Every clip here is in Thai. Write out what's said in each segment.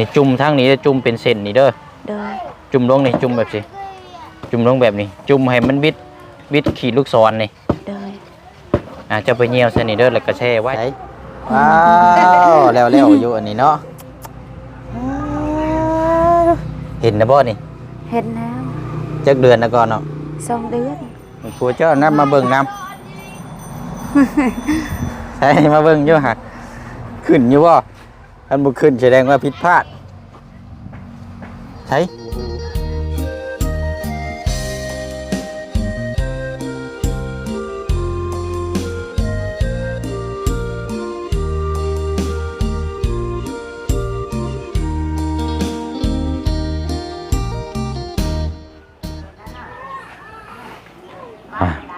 นี่จุ่มทางนี้เด้อจุ่มเป็นเส้นนี่เด้อโดยจุ่มลงนี่จุ่มแบบสิจุ่มลงแบบนี้ จุ่มให้มันวิดวิดขีดลูกศรนี่โดยอ่าจะไปเหี่ยวเส้นนี่เด้อแล้วก็แช่ไว้ว้าวแล้วแล้วอยู่อันนี้เนาะเห็นนะบ่นี่เห็นแล้วจักเดือนนะก่อนเนาะสองเดือนครูเจ้านํมาเบิ่งนำใช่มาเบิ่งอยู่หักขึ้นอยู่บ่ อันบ่ขึ้นแสดงว่าผิดพลาด ใช่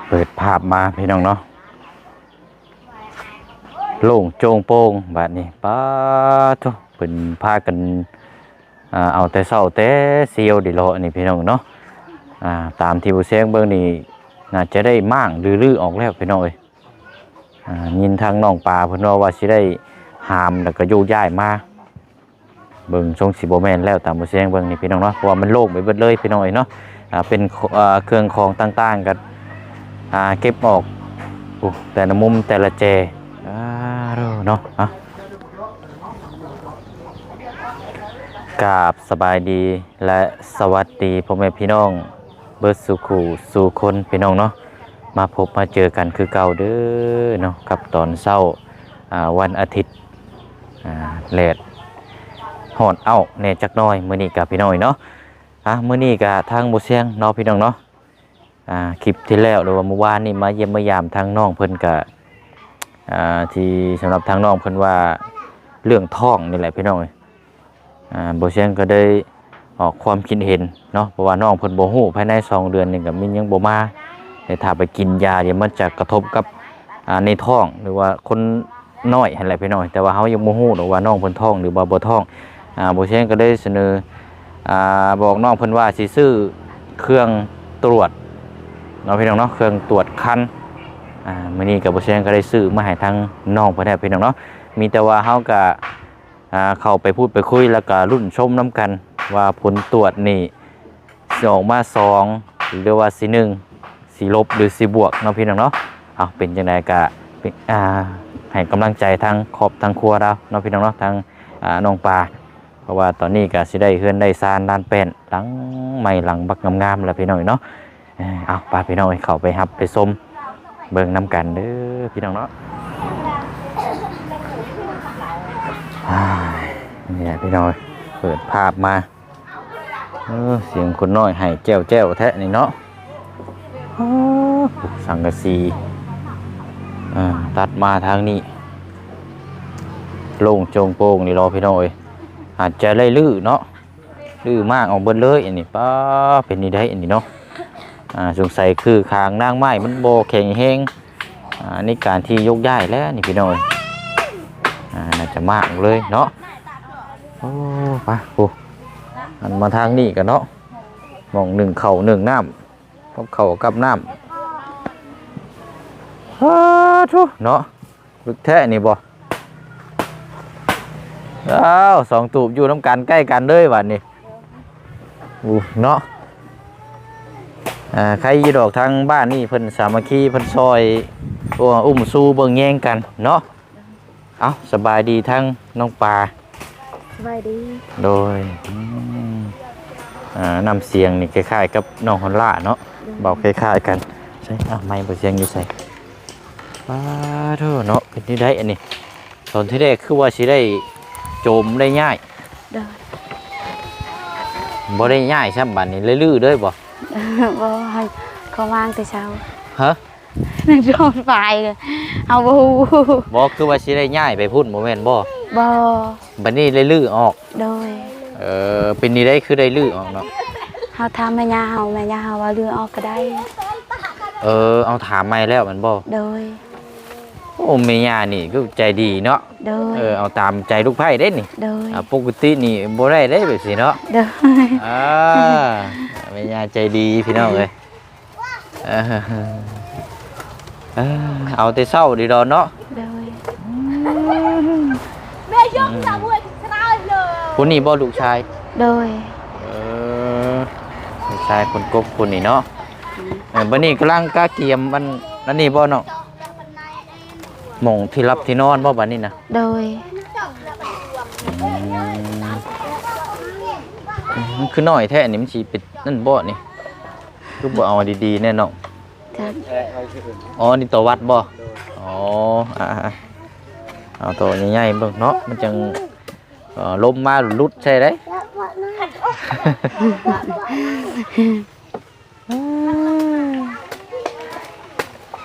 เปิดภาพมาพี่น้องเนาะ โล่งโจงโป่งแบบนี้ป้าทุเป็นพากันเอาแต่เศร้าแต่เซียวดิโลนี่พี่น้องเนาะตามที่ผู้เสียงเบิ่งนี่น่าจะได้มั่งลือออกแล้วพี่น้องเอ้ยยินทางน้องปลาพิ่นว่าว่าสิได้หามแล้วก็โยกย้ายมาเบิ่งทรงสิบ่แมนแล้วตามผู้เสียงเบิ่งนี่พี่น้องเนาะเพราะว่ามันโล่งไปเบิดเลยพี่น้องเอ้ยเนาะเป็นเครื่องของต่างๆกันเก็บออกแต่ละมุมแต่ละเจ เด้อเนาะอะกราบสบายดีและสวัสดีพ่อแม่พี่น้อง เบิร์ดสุขูสู่คนพี่น้องเนาะมาพบมาเจอกันคือเก่าเด้อเนาะกับตอนเศร้าวันอาทิตย์อ่าแลดหอดเอ้าแน่จักน้อยมื้อนี้กับพี่น้อยเนาะอะมื้อนี้กับทางบ่เสียงเนาะพี่น้องเนาะอ่าคลิปที่แล้วหรือว่าเมื่อวานนี่มาเยี่ยมมายามทางน้องเพิ่นกะ อ่าที่สำหรับทางน้องเพิ่นว่าเรื่องท้องนี่แหละพี่น้องอ่าบ่เชียงก็ได้ออกความคิดเห็นเนาะเพราะว่าน้องเพิ่นบ่ฮู้ภายในสองเดือนนี่ก็มียังบ่มาแต่ถ้าไปกินยาเดี๋ยวมันจะกระทบกับอ่าในท้องหรือว่าคนน้อยหั่นแหละพี่น้องแต่ว่าเฮายังบ่ฮู้หรอกว่าน้องเพิ่นท้องหรือว่าบ่ท้องอ่าบ่เชียงก็ได้เสนออ่าบอกน้องเพิ่นว่าสิซื้อเครื่องตรวจเนาะพี่น้องเนาะเครื่องตรวจคัน อ่ามื้อนี้กับบ่เชียงก็ได้ซื้อมาให้ทางน้องเพิ่นได้พี่น้องเนาะมีแต่ว่าเฮาก็อ่าเข้าไปพูดไปคุยแล้วก็รุ่นชมน้กัน ว่าผลตรวจนี่สิออกมาสองหรือว่าสิหนึ่งสิลบหรือสิบวกเนาะพี่น้องเนาะเอาเป็นจังไดก็อ่าให้กำลังใจทางครอบทางครัวเราเนาะพี่น้องเนาะทางอ่าน้องปลาเพราะว่าตอนนี้ก็สิได้เฮือนได้ซานด้านเป็นหลังใหม่หลังบักงามๆแล้วพี่น้องเนาะเอ้ยเอาไปพี่น้องเข้าไปครับไปส้ม เบิ่งน้ำกันเด้อพี่น้องเนาะอ้ายนี่แหละพี่น้องเปิดภาพมาเออเสียงคนน้อยให้แจ้วแจ้วแท้นี่เนาะสังกะสีตัดมาทางนี้โล่งโจงโป่งนี่รอพี่น้อยอาจจะไล่ลื้อเนาะลื้อมากออกเบิดเลยอันนี้ป้าเป็นนี่ได้อันนี้เนาะ สงสัยคือคางนางไม้มันโบแข็งแห้งอ่านี่การที่ยกย้ายแล้วนี่พี่น้อยอ่าน่าจะมากเลยเนาะโอ้ไปโอ้อันมาทางนี้กันเนาะมองหนึ่งเข่าหนึ่งน้ำพบเข่ากับน้ำฮ่าทุเนาะลึกแท้นี่บ่อ้าวสองตูบอยู่น้ำกันใกล้กันเลยวันนี้อู้เนาะ อ่าใครอยีดอกทางบ้านนี่เพิ่นสามัคคีเพิ่นซอยตัวอุ้มสู้เบิ่งแย่งกันเนาะเอาสบายดีทั้งน้องปลาสบายดี โดยอืมอ่านำเสียงนี่คล้ายๆกับน้องฮอนล่าเนาะเบาคล้ายๆกันใช่อะไม่บ่เสียงอยู่ใส่ป้าเถอะเนาะเป็นที่ได้อันนี้ตอนที่แรกคือว่าสิได้โจมได้ง่ายโดยบ่ได้ง่ายซ้ำบัดนี้ลื่อๆเด้อบ่ บ่ให้เขาวางแต่เช้าฮะนั่งโดนไฟเลยเอาบ่ฮู้บ่คือว่าสิได้ง่ายไปพุ่นบ่แม่นบ่บ่บัดนี้เลยลื่อออกโดยเออเป็นนี่ได้คือได้ลื้อออกเนาะเฮาทำแม่ย่าเฮาแม่ย่าเฮาว่าเรือออกก็ได้ เออ เอาถามไม่แล้วมันบอกโดยโอ้เมียานี่ก็ใจดีเนาะโดยเออเอาตามใจลูกไผ่ได้นี่โดยอ่าปกตินี่บ่ได้ได้แบบสิเนาะโดยอ่า เมียาใจดีพี่น้องเลยเออเออเอาแต่เศร้าดีดอนเนาะโดยผู้คนนี้บ่ลูกชายโดยเออลูกชายคนกบคนนี้เนาะเออบัดนี้กำลังกะเกียมมันนั่นนี่บ่เนาะหม่องที่รับที่นอนบ่บัดนี้นะโดยอืมมันคือน้อยแท้อันนี้มันสิเป็น นั่นบ่นี่คือบ่เอาดีๆแน่เนาะจ้ะอ๋อนี่ตัววัดบ่อ๋ออ่าๆเอาตัวใหญ่ๆเบิ่งเนาะมันจังเอ่อลมมาลุดใช่ได้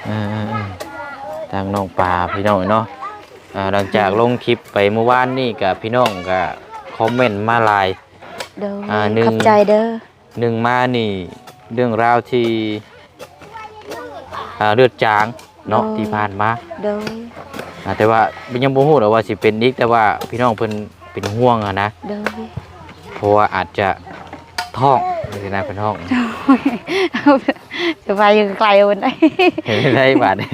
เออๆทางน้องปลาพี่น้องเนาะอ่าหลังจากลงคลิปไปเมื่อวานนี่กับพี่น้องก็คอมเมนต์มาหลายโดยอ่าหนึ่งขอบใจเด้อ หนึ่งมานี่ เรื่องราวที่อ่าเลือดจางเนาะที่ผ่านมาโดย อ่าแต่ว่ายังบ่ฮู้หรอกว่าสิเป็นอีกแต่ว่าพี่น้องเพิ่นเป็นห่วงอะนะโดย เพราะว่าอาจจะท้องนี่นะเป็นท้อง จะไปยังไกลวันได้เห็นได้บาดนี้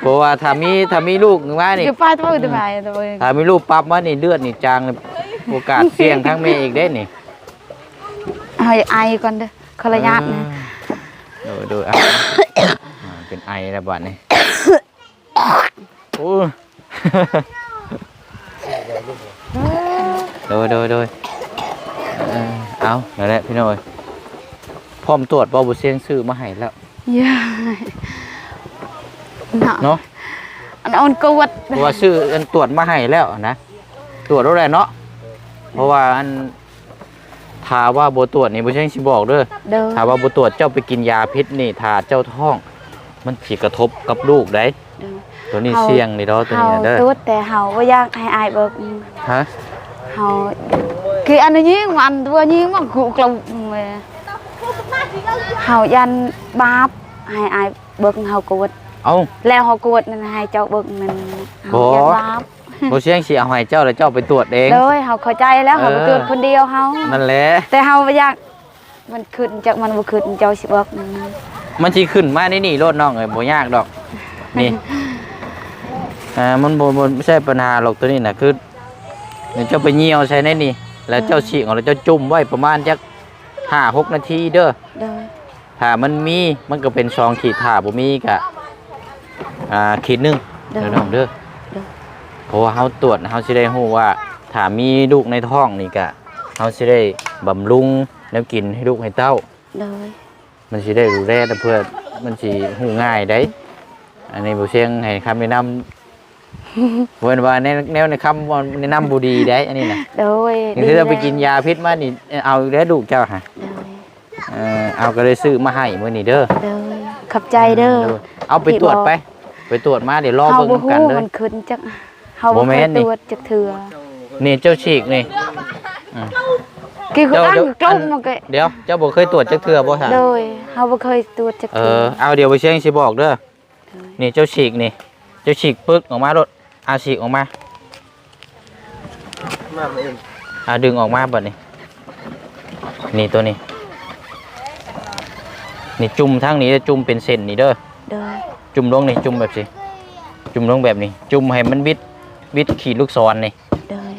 เพราะว่าถ้ามีถ้ามีลูกมานี่ จะไปตัวตัวไปตัวถ้ามีลูกปั๊บมานี่เลือดนี่จางนี่โอกาสเสี่ยงทั้งแม่อีกได้นี่ ให้ไอก่อนเด้อขอระยะนะดูดูอะอ่าเป็นไอแล้วบาดนี้โอ้ โดยโดยโดยเออเอานั่นแหละพี่น้อยพร้อมตรวจบอบุเซียงซื้อมาให้แล้วเยอะเนาะเนาะอันเอากวดเพราะว่าซื้ออันตรวจมาให้แล้วนะ ตรวจแล้วแหละเนาะเพราะว่าอัน ถ้าว่าบ่ตรวจนี่บ่เชียงสิบอกเด้อเด้อถ้าว่าบ่ตรวจเจ้าไปกินยาพิษนี่ถ้าเจ้าท้อง มันสิกระทบกับลูกได้เด้อตัวนี้เสี่ยงนี่เนาะตัวเฮานี้นะเด้อตัวแต่เฮาบ่อยากให้อายเบิกฮะเฮาคืออันนี้มันตัวนี้มันกูกลมเฮายันบาปให้อายเบิกเฮากวด เอ้า แล้วเฮากวดนั่นให้เจ้าเบิกนั่นเฮาบ่ยันบาป บ่เชียงสิเอาให้เจ้าแล้วเจ้าไปตรวจเองเด้อเฮาเข้าใจแล้วเฮาเออบ่เกิดคนเดียวเฮานั่นแหละ แต่เฮาบ่อยากมันขึ้นจากมันบ่ขึ้นเจ้าสิเบิกนั่นมันสิขึ้นมาในนี่โลดน้องเอ้ยบ่ยากดอก นี่ อ่า มันบ่บ่ไม่ใช่ปัญหาหรอกตัวนี้น่ะคือเดี๋ยวเจ้าไปเหี่ยวใส่ในนี่ แล้วเจ้าฉีกออกแล้วเจ้าจุ่มไว้ประมาณจัก5 6นาทีเด้อเด้อถ้ามันมีมันก็เป็นซองขีดถ้าบ่มีก็อ่าขีดหนึงเด้อเด้อน้องเด้อเด้อ เพราะว่าเฮาตรวจเฮาสิได้ฮู้ว่าถ้ามีลูกในท้องนี่ก็เฮาสิได้บำรุงแล้วกินให้ลูกให้เต้าเด้อมันสิได้ดูแลแต่เพื่อมันสิหูง่ายได้ อันนี้บ่เชียงให้คำแนะนำเว้นว่าแนวแนวในคำว่าแนะนำบ่ดีได้ อันนี้นะเด้อนี่คือเราไปกินยาพิษมานี่เอาอีกแล้วลูกเจ้าฮะเด้อเออเอาก็เลยซื้อมาให้มื้อนี้เด้อเด้อขอบใจเด้อ เอาไปตรวจไป ไปตรวจมาเดี๋ยวรอเฮาเบิ่งบ่นำกันฮู้เด้อมันขึ้นจัก เฮาบ่บ่แม่เคยนนี่ ตรวจจักเทื่อนี่เจ้าฉีกนี่กี่คนเดี๋ยวตั้งเดี๋ยวกล้มมันก็เดี๋ยวเจ้าบ่เคยตรวจจักเทื่อบ่ฮะโดยเฮาบ่เคยตรวจจักเอเทื่ออเอาเดี๋ยวไปเชียงสิบอกเด้อนี่เจ้าฉีกนี่ เจ้าฉีกปึ๊กออกมาโลดอาฉีกออกมาอาดึงออกมาบัดนี้ นี่ตัวนี้ นี่จุ่มทั้งนี้จุ่มเป็นเส้นนี่เด้อ โดยจุ่มลงนี่จุ่มแบบสิ จุ่มลงแบบนี้ จุ่มให้มันวิด วิดขีดลูกศรนี่โดย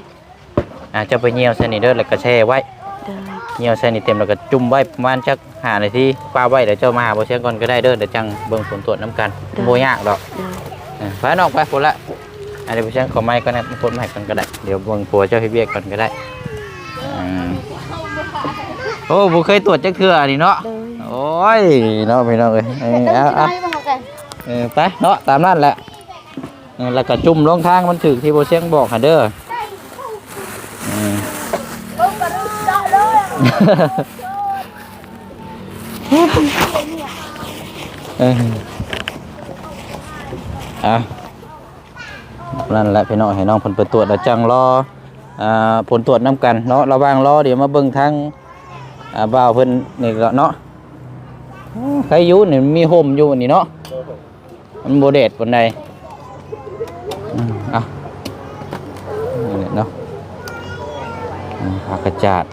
อ่าจะไปเหี่ยวใส่นี่เด้อแล้วก็แช่ไว้โดยเหี่ยวใส่นี่เต็มแล้วก็จุ่มไว้ประมาณจักหานาทีป้าไว้เดี๋ยวเจ้ามาหาบ่เชียงก่อนก็ได้เด้อเดี๋ยวจังเบิ่งผลตรวจน้ำกันบ่ยากดอก โดย อ่าไปนอกไปผลละอันนี้บ่เชียงขอไม้ก่อนนะผลไม้ก่อนก็ได้ เดี๋ยวเบิ่งผัวเจ้าให้เบี้ยก่อนก็ได้อืมโอ้บ่เคยตรวจจักเทื่อนี่เนาะโดยโอ้ยเนาะพี่น้องเอ้ยเออเอาเอาเออไปเนาะตามนั้นแหละเออ แล้วก็จุ่มลงทางมันถึกที่โบเชียงบอกค่ะเด้ออืมเออเอานั่นแหละพี่น้องให้น้องผลไปตรวจแล้วจังรออ่าผลตรวจน้ำกันเนาะระว่างรอเดี๋ยวมาเบิ่งทางบ่าวเพิ่นนี่ก็เนาะใครอยู่นี่มีห่มอยู่นี่เนาะมันโบเดดบนใด อะนี่เนาะผักกระจาด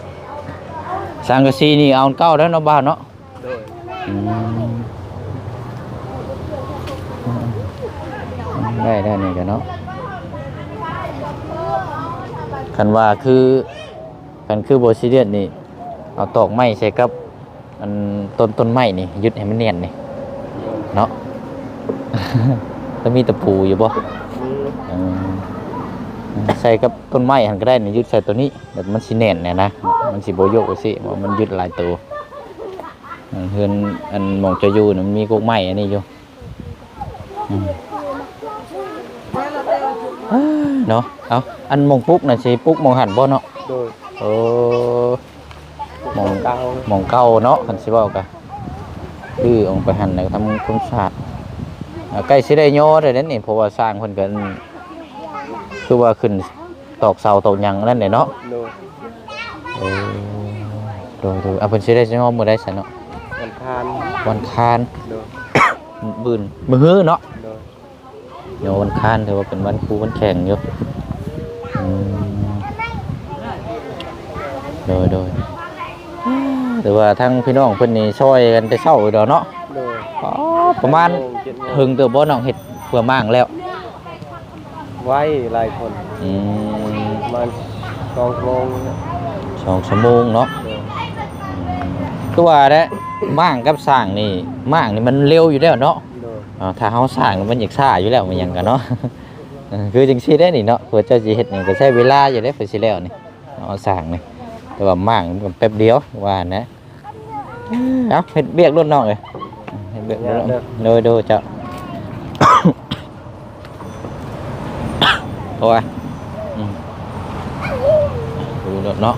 สังกะสีนี่เอาเก้าแล้วเนาะบ้านเนาะได้ได้นี่กันเนาะคันว่าคือคันคือโบซิเดียนนี่ เอาตอกไม้ใส่กับอันต้นต้นไม้นี่ยึดให้มันเนียนนี่ เนาะแล้วมีตะปูอยู่บ่ เออใส่กับต้นไม้หันก็ได้นี่ยึดใส่ตัวนี้แบบมันสิแน่นเนี่ยนะมันสิบ่โยกไปสิว่ามันยึดหลายตัวเออเฮือนอันหมองจะอยู่น่ะมันมีกกไม้อันนี้อยู่อืมเนาะเอาอันหมองปุ๊กน่ะสิปุ๊กหมองหันบ่เนาะโดยโอ้หมองเตาหมองเก่าเนาะคันสิเว้ากันดื้อออกไปหันแล้วก็ทำความสะอาดอ่า ใกล้สิได้ย่อได้แล้วนี่เพราะว่าสร้างเพิ่นก็คือว่าขึ้นตอกเสาตอกหยังนั่นแหละเนาะโดยโอ้โดยโดยอะเพิ่นสิได้ย่อมื้อใดซั่นเนาะมันทานวันคานโดยบื้นมื้อฮื้อเนาะโดยเดี๋ยววันคานถือว่าเป็นวันครูวันแข่งอยู่อืมโดยโดยแต่ว่าทั้งพี่น้องเพิ่นนี่ช่วยกันแต่เช้าอยู่ดอกเนาะโดยอ๋อ ประมาณโงเจ็ดโมงถึงเติบบ่น้องเฮ็ดเพื่อมั่งแล้ว ไว้หลายคนอืมประมาณสองชั่วโมงสองชั่วโมงเนาะโดยคือว่าแหละมั่งกับสร้างนี่มั่งนี่มันเร็วอยู่แล้วเนาะโดยอ่าถ้าเฮาสร้างมันอยากช้าอยู่แล้วมันหยังกันเนาะ เออคือจังซี่ได้นี่เนาะเพื่อเจ้าสิเฮ็ดหยังก็ใช้เวลาอยู่ได้เพื่อสิแล้วนี่เอาสร้างนี่แต่ว่ามั่งมันแป๊บเดียวว่านะเอ้าเฮ็ดเบียกรุ่นน้องเอ้ย เด้อโดยโดยเจ้าโอ้ยดูแล้วเนาะ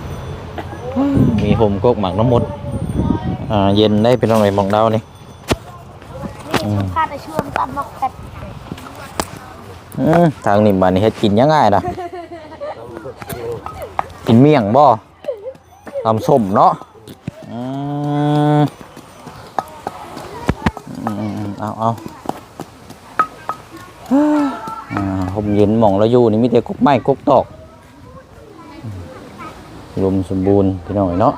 มีห่มกกหมักน้ำมดอ่าเย็นได้เป็นอะไรมองดาวนี่ข้าจะชวยตำนกเป็ดทางนี้บ้านเฮ็ดกินยังไงล่ะกินเมี่ยงบ่ทำส้มเนาะอืมอืม เอาเอาอ่าห่มเย็นมองเราอยู่นี่มีแต่กุกไม้กุกตอกอืมรวมสมบูรณ์พี่น้อยเนาะ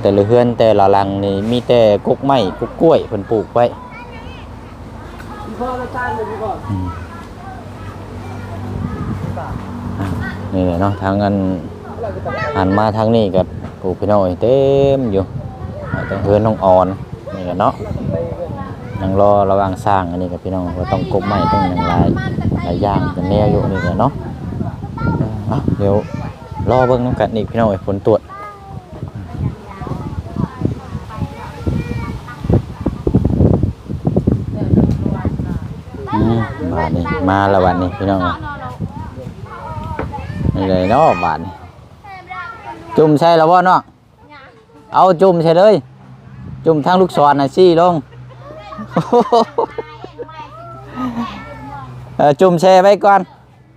แต่ละเฮือนแต่ละหลังนี่มีแต่กุกไม้กุกกล้วยเพิ่นปลูกไว้อืมนี่แหละเนาะทางอันหันมาทางนี้ก็ปลูกพี่น้อยเต็มอยู่แต่เฮือนน้องอ่อนนี่แหละเนาะ ยังรอระหว่างสร้างอันนี้กับพี่น้องก็ต้องกบไม้ต้องอย่างหลายหลายอย่างเป็นแนวอยู่นี่แหละเนาะเดี๋ยวรอเบิ่งน้ำกันอีกพี่น้อยผลตรวจมบาทนี้มาละวันนี้พี่น้องอ้ยนี่เลยเนาะบาทนี้จุ่มใช่แล้วบ่เนาะเอาจุ่มใช่เลย จุ่มทางลูกศรน่ะซี่ลง จุ่มแช่ไว้ก่อน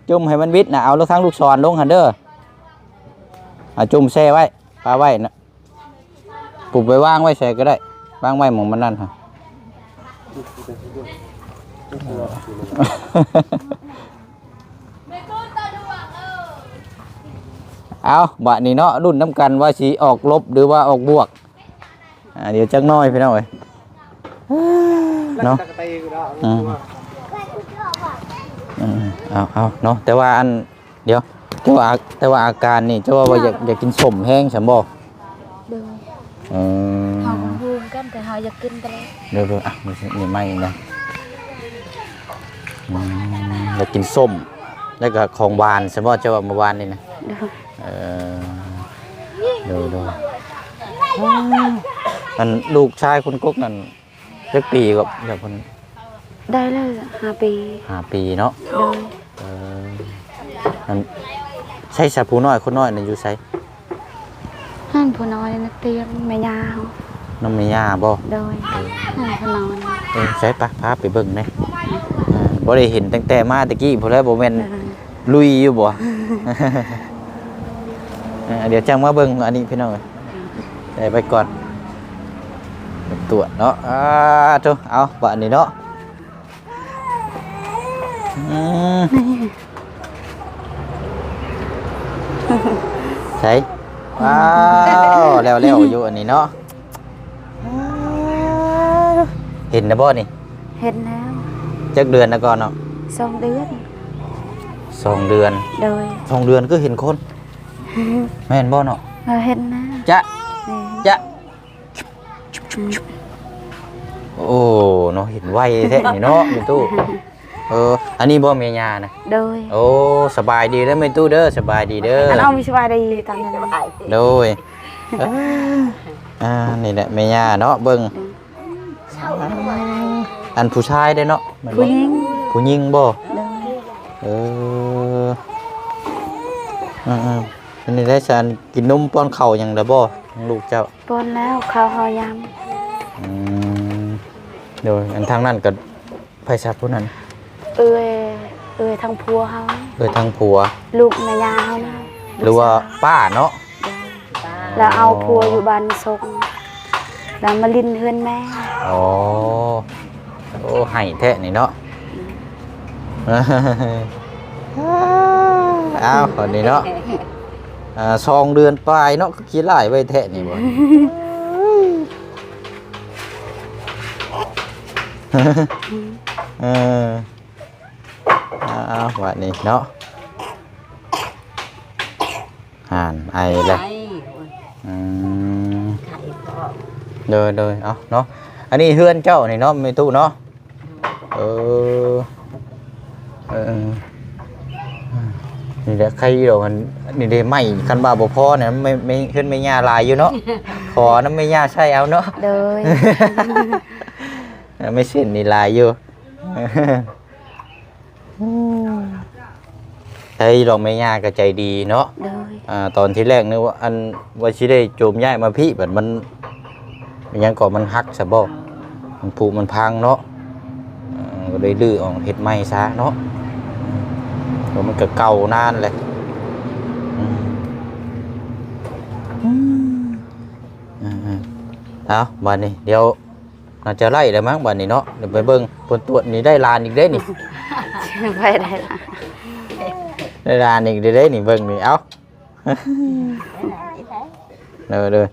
จุ่มให้มันวิดนะเอาลูกทางลูกศรลงหันเด้อเอาจุ่มแช่ไว้ปลาไว้นะปลูกไปวางไว้ใส่ก็ได้วางไว้หมองมันนั่นฮะเอาบะนี้เนาะรุ่นน้ำกันว่าสีออกลบหรือว่าออกบวกอ่าเดี๋ยวจักน้อยพี่น้องเอ้ย เนาะตะกะเตยก็ได้อืมอืมเอาเอาเนาะแต่ว่าอันเดี๋ยวแต่ว่าแต่ว่าอาการนี่จะว่าว่าอยากอยากกินสมแห้งฉันบอกเดินเออเขาบูมกันแต่เขาอยากกินกันเลยเดี๋ยวเดี๋ยวอะนี่นี่ไม่นะอืมอยากกินส้มแล้วก็ของหวานฉันบอกจะว่าเมื่อวานนี่นะเออเดี๋ยวเดี๋ยวอันลูกชายคุณกุ๊กนั่น จักปีกับเดี๋ยวคนได้เลยห้าปีห้าปีเนาะเดินเออนั่นใช่สาผูน้อยคนน้อยนั่นอยู่ไสนั่นผู้น้อยนักเรียนแม่ยาเขาน้องเมียาบ่เดินนั่นผู้น้อยเออใช่ปะพาไปเบิ่งเด้อ่าบ่ได้เห็นตั้งแต่มาตะกี้พุ่นแล้วบ่แม่นเดินลุยอยู่บ่ เออเดี๋ยวจังมาเบิ่งอันนี้พี่น้องเอ้ยได้ไปก่อน ไปตรวจเนาะอ่าโตเอาบัดนี้เนาะอืมใช่ว้าวแล้วแล้วอยู่อันนี้เนาะเห็นนะบ่นี่ เห็นแล้วจักเดือนนะก่อนเนาะสองเดือนสองเดือน โดยสองเดือนก็เห็นคนแม่นบ่เนาะเออเห็นนะจะนี่จะ โอ้เนาะเห็นไวแท้นี่เนาะแม่ตู้เอออันนี้บ่แม่ย่านะโดยโอ้สบายดีเด้อแม่ตู้เด้อสบายดีเด้ออันเอามีสบายดีตามนั้นนะโดยเอ้ออ่านี่แหละแม่ย่าเนาะเบิ่งอันผู้ชายได้เนาะแม่นบ่ผู้หญิงผู้หญิงบ่โดยเอออ่าๆอันนี้ได้ฉันกินนมป้อนข้าวหยังแล้วบ่ลูกเจ้าปนแล้วข้าวหอยามอืม โดยอันทางนั้นก็ไผซับผู้นั้น เอ้ยเอ้ยทางพัวเขาโดยทางผัว ลูกแม่ยาเขานะหรือว่าป้าเนาะแล้วเอาพัวอยู่บ้านทรงแล้วมาลินเฮือนแม่อ๋อโอ้ให้แท้นี่เนาะอ้าวคนนี้เนาะอ่าสองเดือนปลายเนาะก็คิดหลายไว้แท้นี่บ่ เอออ้าววันนี้เนาะห่านไอเลยอืมเดินเดินเอาเนาะอันนี้เฮือนเจ้านี่เนาะไม่ตู้เนาะเออเออนี่แหละใครเดี๋ยวมันนี่ได้ไหมคันบาบ่พอเนี่ยไม่ไม่เฮือนไม่ย่าหลายอยู่เนาะขอน้ำไม่ย่าใช่เอาเนาะโดย ไม่เส้นนี่ลายอยู่ไอ้ดอกไม้ยาก็ใจดีเนาะโดยอ่าตอนที่แรกนึกว่าอันว่าชิได้โจมย้ายมาพี่แบบมันมันยังก่อมันหักซะบ่มันผุมันพังเนาะอ่าก็เลยลื้อออกเฮ็ดใหม่ซะเนาะแล้วมันก็เก่านานเลยอืมอืมเอาบัดนี้เดี๋ยว น่าจะไล่แล้วมั้งบัดนี้เนาะเดี๋ยวไปเบิ่งผลตรวจนี่ได้ลานอีกเด้นี่ ไปได้ละได้ลานอีกเด้เด้นี่เบิ่งนี่เอาเด้อเด้อ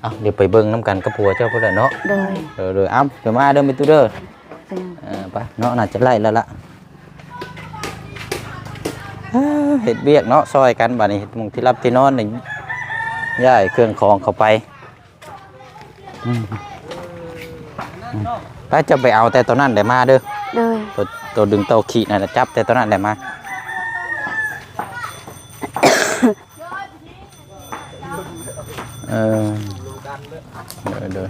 เอาเดี๋ยวไปเบิ่งน้ำกันกับผัวเจ้าพุ่นแหละเนาะ โดยเด้อเด้อเอ้าเดี๋ยวมาเด้อไปตู้เด้อเป็นเออไปเนาะน่าจะไล่แล้วล่ะเอ้อเฮ็ดเบียกเนาะซอยกันบัดนี้เฮ็ดหมุงที่รับที่นอนนี่ย้ายเครื่องของเข้าไปอืมอืม ไปจะไปเอาแต่ตอนนั้นได้มาเด้อโดยตัวตัวดึงเตาขีนั่นน่ะจับแต่ตอนนั้นได้มาเออเดี๋ยวเดี๋ยว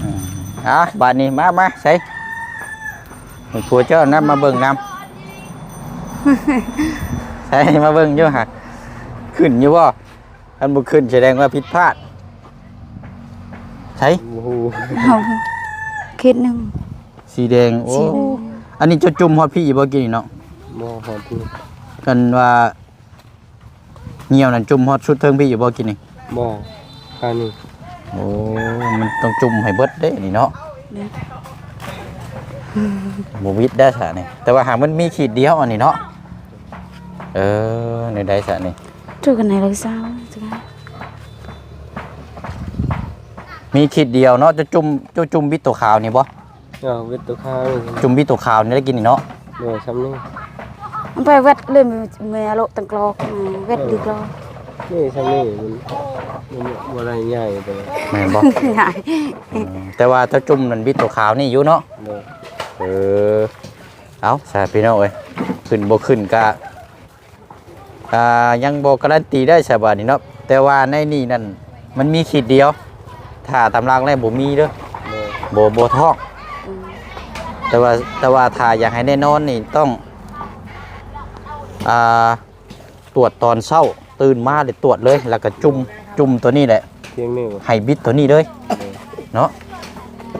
อืมอะบานนี้มามาใส่ผัวเจ้านั่นมาเบิ่งนำใส่มาเบิ่งอยู่หักขึ้นอยู่บ่อันบ่ขึ้นแสดงว่าผิดพลาด ใช่โอ้โหเอาคิดหนึ่งสีแดงโอ้สีแดงอันนี้จะจุ่มฮอดพี่บ่กินนี่เนาะหม้อหอมพี่กันว่าเหี่ยวนั่นจุ่มฮอดชุดเทิงพี่อยู่บ่กินนี่หม้อข้างนี้โอ้มันต้องจุ่มให้เบิดเด้นี่เนาะบ่วิดได้ซะนี่แต่ว่าหากมันมีขีดเดียวอันนี้เนาะเออในได้ซะนี่จุกันไหนเลยสาวจุกัน มีขีดเดียวเนาะจะจุ่มจะจุ่มบิดตัวขาวนี่บ่เอาเวทตัวข้างนี่จุ่มบิดตัวขาวนี่ได้กินนี่เนาะเหนื่อยซ้ำนี่มันไปเวทเลยเมียโลตังกลอกเวทดีกลอกนี่ซ้ำนี่มันมันบ่ได้ง่ายไปเลยแม่นบ่ ใหญ่อืมแต่ว่าถ้าจุ่มนั่นบิดตัวขาวนี่อยู่เนาะ เด้อเออ เอาสาพี่น้องเอ้ยขึ้นบ่ขึ้นก็อ่ายังบ่การันตีได้ใช่บ่านี่เนาะ แต่ว่าในนี่นั่นมันมีขีดเดียว ถ้าตำรางแรกบ่มีเด้อเด้อบ่บ่ทอกแต่ว่าแต่ว่าถ้าอยากให้แน่นอนนี่ต้องอ่าตรวจตอนเช้าตื่นมาเลยตรวจเลย แล้วก็จุ่มจุ่มตัวนี้แหละเพียงนี่บ่ให้บิดตัวนี้เลยเด้อเนาะ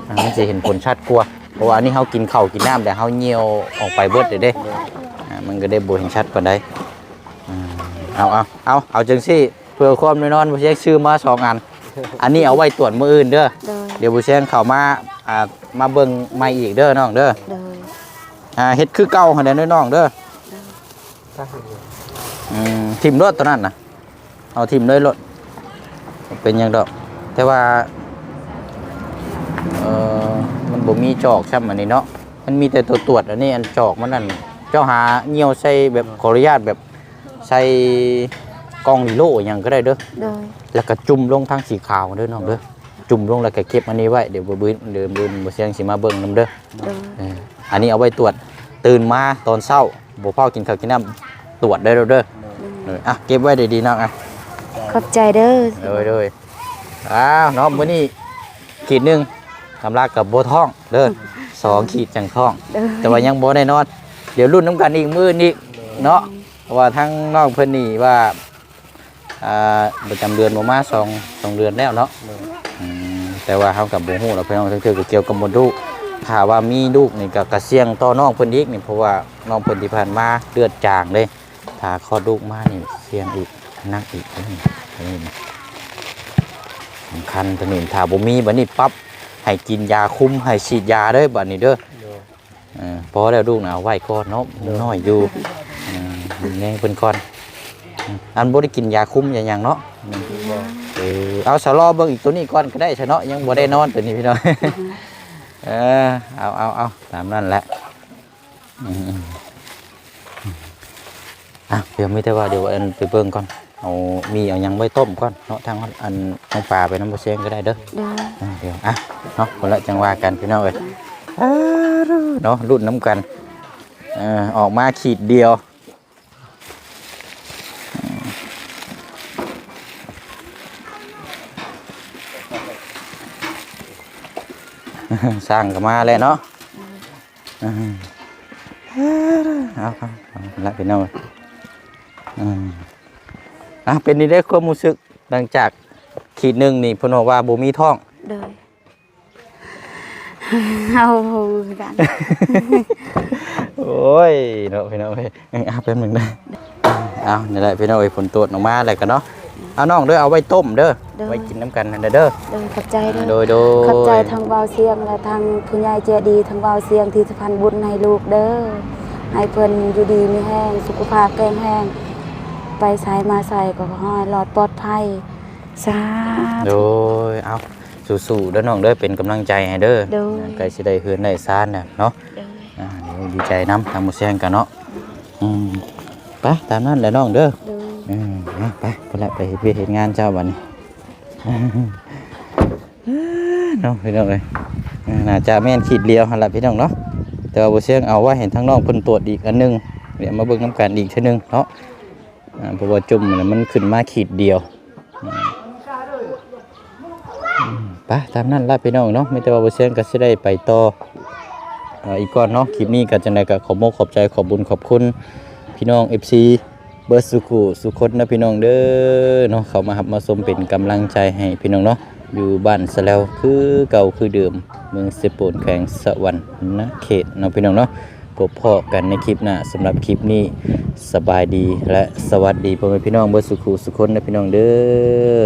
อ่ามันจะเห็นผลชัดกว่าเพราะว่าอันนี้เขากินข้าวกินน้ำแต่เขาเหี่ยวออกไปเบิดเลยเด้เด้ออ่ามันก็ได้บ่เห็นชัดกว่าได้อืมเอาเอาเอาเอาจังซี่เพื่อความแน่นอนบ่ใช่ซื้อมาสองอัน อันนี้เอาไว้ตรวจมื้ออื่นเด้อ โดยเดี๋ยวบ่แซงเข้ามาอ่ามาเบิ่งใหม่อีกเด้อน้องเด้อ โดยอ่าเฮ็ดคือเก่าหั่นแหละเด้อน้องเด้อตั้งอยู่อืมทิ่มรถตัวนั้นน่ะ เอาทิ่มเลยรถเป็นหยังดอก แต่ว่าเอ่อมันบ่มีจอกซ้ำอันนี้เนาะ มันมีแต่ตัวตรวจอันนี้อันจอกมันนั่นเจ้าหาเหนียวใส่แบบขออนุญาตแบบใส่ กล่องนิโลอหย่างก็ได้เด้อโดยแล้วก็จุ่มลงทางสีขาวเด้อน้องเด้อจุ่มลงแล้วก็เก็บอันนี้ไว้เดี๋ยวบ่บื้นเดี๋ยวบื้นบ่เสียงสิมาเบิ่งนํเด้อโดยเอออันนี้เอาไว้ตรวจตื่นมาตอนเช้าบ่พอกินข้าวกินน้ำตรวจได้แล้วเด้อเอออะเก็บไว้ดีๆน้องอะ ขอบใจเด้อเด้อเด้ออ้าวน้องมื้อนี้ขีดหนึงกำลังกับบ่ท้องเด้อสองขีดจังท้องเด้อแต่ว่ายังบ่ได้นอน เดี๋ยวรุ่นน้ำกันอีกมื้อนี้เนาะเพราะว่าทั้งน้องเพิ่นนี่ว่า อ่าประจำเดือนบ่มาสองสองเดือนแล้วเนาะอืมแต่ว่าเฮากับบ่ฮู้เราเพิ่นเอาเทื่อๆก็เกี่ยวกับมดลูกถ้าว่ามีลูกนี่ก็กระเสี่ยงต่อน้องเพิ่นอีกนี่เพราะว่าน้องเพิ่นที่ผ่านมาเลือดจางเลยถ้าคลอดลูกมานี่เสี่ยงอีกหนักอีกอันนี้อันนี้สำคัญตัวนี้ถ้าบ่มีบัดนี้ปั๊บให้กินยาคุมให้ฉีดยาเด้อบัดนี้เด้อโดยเออพอแล้วลูกนะเอาไว้ก่อนเนาะยังน้อยอยู่เออแง่เพิ่นก่อน อืมอันบ่ได้กินยาคุมอย่างหยังเนาะอืมเออเอาสลอเบิ่งอีกตัวนี้ก่อนก็ได้ซะเนาะยังบ่ได้นอนตัวนี้พี่น้องเออเอาเอาเอาตามนั้นแหละอืมอืมอะเดี๋ยวมีแต่ว่าเดี๋ยวอันไปเบิ่งก่อนเอามีเอาหยังไว้ต้มก่อนเนาะทางอันทางปลาไปน้ำบ่เสียงก็ได้เด้อโดยอ่าเดี๋ยวอะเนาะคนละจังหวะกันพี่น้องเอ้ยอ่าเนาะรุ่นน้ำกันเอ่อออกมาขีดเดียว สร้างก็มาแล้วเนาะอืมเอาครับเอาละพี่น้องเอ้ยอืมอะเป็นนี่ได้ความรู้สึกหลังจากขีดหนึ่งนี่เพนบอกว่าบ่มีท้องโดยเอาคือกันโอ้ยเนาะพี่น้องเอ้ยเอาแป๊บหนึงได้เอานี่แหละพี่น้องเอ้ยผลตรวจออกมาแล้วกันเนาะ เอาน้องเด้อเอาไว้ต้มเด้อเด้อ ไว้กินน้ำกันนั่นเด้อเด้อโดยขอบใจเด้อโดยโดยขอบใจทางเบาเสียงและทางผู้ใหญ่เจดีทางเบาเสียงที่สะพานบุญให้ลูกเด้อให้เพิ่นอยู่ดีมีแห้งสุขภาพแข็งแรงไปสายมาใส่ก็ขอให้รอดปลอดภัยสาโดธุ ยเอาสู้ๆเด้อน้องเด้อเป็นกำลังใจให้เด้อโดยใกล้สิได้เฮือนได้ซ่านน่ะเนาะโดยอ่าเดี๋ยวดีใจน้ำทางหมุแซงกันเนาะ อืมไปตามนั้นแหละน้องเด้อ โดย ออไปไปละไปเฮ็ดเวียกเฮ็ดงานเจ้าบัดนี้น้องพี่น้องเลยอาน่าจะแม่นขีดเดียวหั่นล่ะพี่น้องเนาะแต่ว่าบ่เสียงเอาว่าเห็นทั้งน้องเพิ่นตรวจอีกอันหนึงเดี๋ยวมาเบิ่งน้ำกันอีกเทื่อนึงเนาะอ่าเพราะว่าจุ่มน่ะมันขึ้นมาขีดเดียวไปตามนั้นล่ะพี่น้องเนาะไม่แต่ว่าบ่เสียงก็สิได้ไปต่ออ่าอีกก่อนเนาะคลิปนี้ก็จังไดก็ขอบอกขอบใจขอบบุญขอบคุณพี่น้อง FC เบิร์สุขุสุคนนะพี่น้องเด้อเนาะเขามาหับมาสมเป็นกำลังใจให้พี่น้องเนาะอยู่บ้านสะแล้วคือเก่าคือเดิมเมืองเสปูนแขวงสวรรค์นะเขตเนาะพี่น้องเนาะพบพ่อกันในคลิปหน้าสำหรับคลิปนี้สบายดีและสวัสดีพ่อแม่พี่น้องเบิร์สุขุสุคนนะพี่น้องเด้อ